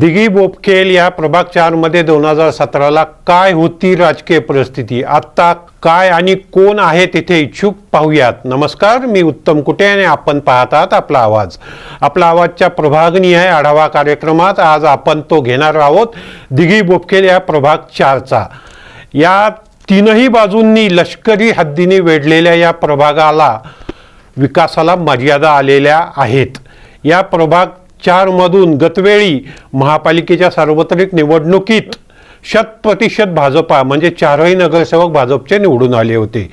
दिघी बोपखेल या प्रभाग चारमध्ये दोन हजार सतराला काय होती राजकीय परिस्थिती? आत्ता काय आणि कोण आहे तिथे इच्छुक? पाहूयात. नमस्कार मी उत्तम कुटे आणि आपण पाहतात आपला आवाज. आपला आवाजच्या प्रभागनिहाय आढावा कार्यक्रमात. आज आपण तो घेणार आहोत दिघी बोपखेल या प्रभाग चारचा. या तीनही बाजूंनी लष्करी हद्दीने वेढलेल्या या प्रभागाला विकासाला मर्यादा आलेल्या आहेत. या प्रभाग चारमधून गतवेळी महापालिकेच्या सार्वत्रिक निवडणुकीत शत प्रतिशत भाजपा म्हणजे चारही नगरसेवक भाजपचे निवडून आले होते.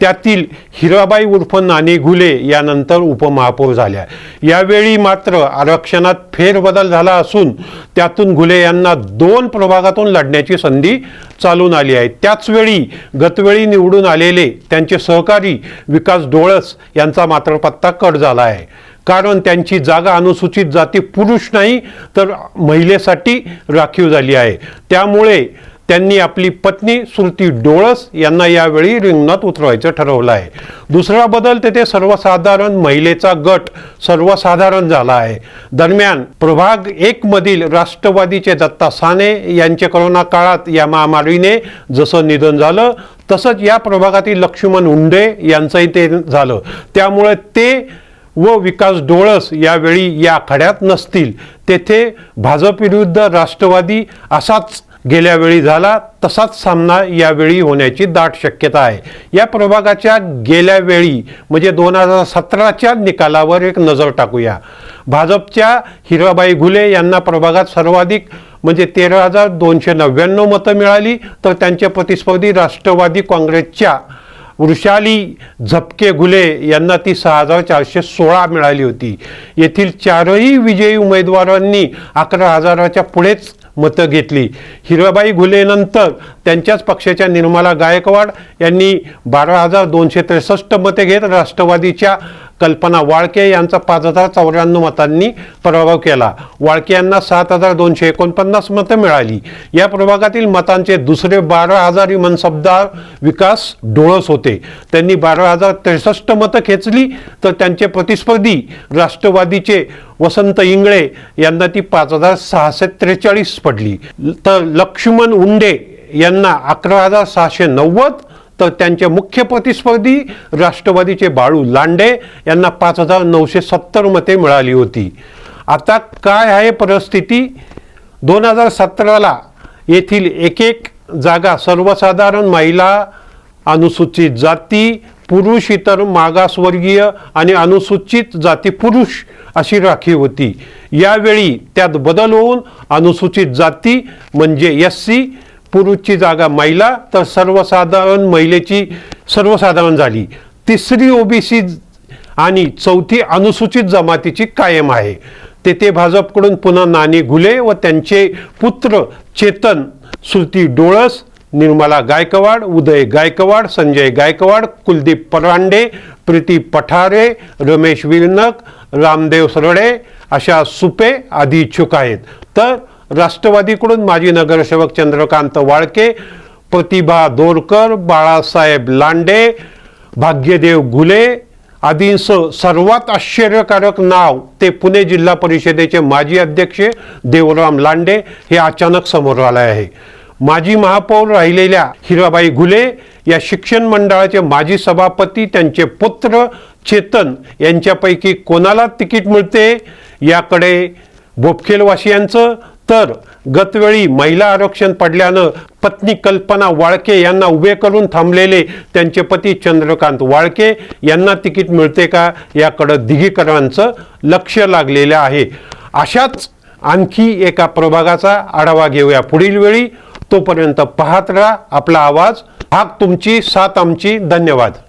त्यातील हिराबाई उर्फ नानी घुले यानंतर उपमहापौर झाल्या. यावेळी मात्र आरक्षणात फेरबदल झाला असून त्यातून घुले यांना दोन प्रभागातून लढण्याची संधी चालून आली आहे. त्याचवेळी गतवेळी निवडून आलेले त्यांचे सहकारी विकास डोळस यांचा मात्र पत्ता कट झाला आहे. कारण त्यांची जागा अनुसूचित जाती पुरुष नाही तर महिलेसाठी राखीव झाली आहे. त्यामुळे त्यांनी आपली पत्नी श्रुती डोळस यांना यावेळी रिंगणात उतरवायचं ठरवलं आहे. दुसरा बदल तेथे सर्वसाधारण महिलेचा गट सर्वसाधारण झाला आहे. दरम्यान प्रभाग एक मधील राष्ट्रवादीचे दत्ता साने यांचे करोना काळात या महामारीने जसं निधन झालं तसंच या प्रभागातील लक्ष्मण उंडे यांचंही ते झालं. त्यामुळे ते व विकास डोळस यावेळी या आखाड्यात नसतील. तेथे भाजप विरुद्ध राष्ट्रवादी असाच गेल्या वेळी झाला तसाच सामना यावेळी होण्याची दाट शक्यता आहे. या प्रभागाच्या गेल्या वेळी म्हणजे दोन हजार सतराच्या निकालावर एक नजर टाकूया. भाजपच्या हिराबाई घुले यांना प्रभागात सर्वाधिक म्हणजे तेरा हजार दोनशे नव्याण्णव मतं मिळाली तर त्यांचे प्रतिस्पर्धी राष्ट्रवादी काँग्रेसच्या वृषाली झपके घुले यांना ती सहा हजार चारशे सोळा मिळाली होती. येथील चारही विजयी उमेदवारांनी अकरा हजाराच्या पुढेच मतं घेतली. हिराबाई घुलेनंतर त्यांच्याच पक्षाच्या निर्मला गायकवाड यांनी बारा हजार दोनशे त्रेसष्ट मते घेत राष्ट्रवादीच्या कल्पना वाळके यांचा पाच हजार चौऱ्याण्णव मतांनी पराभव केला. वाळके यांना सात हजार दोनशे एकोणपन्नास मतं मिळाली. या प्रभागातील मतांचे दुसरे बारा हजारी मनसबदार विकास डोळस होते. त्यांनी बारा हजार त्रेसष्ट मतं खेचली तर त्यांचे प्रतिस्पर्धी राष्ट्रवादीचे वसंत इंगळे यांना ती पाच हजार सहाशे त्रेचाळीस पडली. तर लक्ष्मण उंडे यांना अकरा हजार सहाशे नव्वद तर त्यांचे मुख्य प्रतिस्पर्धी राष्ट्रवादीचे बाळू लांडे यांना पाच हजार नऊशे सत्तर मते मिळाली होती. आता काय आहे परिस्थिती? दोन हजार सतराला येथील एक एक जागा सर्वसाधारण महिला अनुसूचित जाती पुरुष इतर मागासवर्गीय आणि अनुसूचित जाती पुरुष अशी राखीव होती. यावेळी त्यात बदल होऊन अनुसूचित जाती म्हणजे एस सी पुरुषची जागा महिला तर सर्वसाधारण महिलेची सर्वसाधारण झाली. तिसरी ओबीसी आणि चौथी अनुसूचित जमातीची कायम आहे. तेथे भाजपकडून पुन्हा नाणे घुले व त्यांचे पुत्र चेतन श्रुती डोळस निर्मला गायकवाड उदय गायकवाड संजय गायकवाड कुलदीप परांडे प्रीती पठारे रमेश विलनक रामदेव सरडे अशा सुपे आदी इच्छुक आहेत. तर राष्ट्रवादीकडून माजी नगरसेवक चंद्रकांत वाळके प्रतिभा दोरकर बाळासाहेब लांडे भाग्यदेव घुले आदींसह सर्वात आश्चर्यकारक नाव ते पुणे जिल्हा परिषदेचे माजी अध्यक्ष देवराम लांडे हे अचानक समोर आले आहे. माजी महापौर राहिलेल्या हिराबाई घुले या शिक्षण मंडळाचे माजी सभापती त्यांचे पुत्र चेतन यांच्यापैकी कोणाला तिकीट मिळते? याकडे बोपखेलवासियांचं तर गतवेळी महिला आरक्षण पडल्यानं पत्नी कल्पना वाळके यांना उभे करून थांबलेले त्यांचे पती चंद्रकांत वाळके यांना तिकीट मिळते का याकडं दिघीकरांचं लक्ष लागलेलं आहे. अशाच आणखी एका प्रभागाचा आढावा घेऊया. पुढील वेळी तोपर्यंत पाहत राहा आपला आवाज. हाक तुमची साथ आमची. धन्यवाद.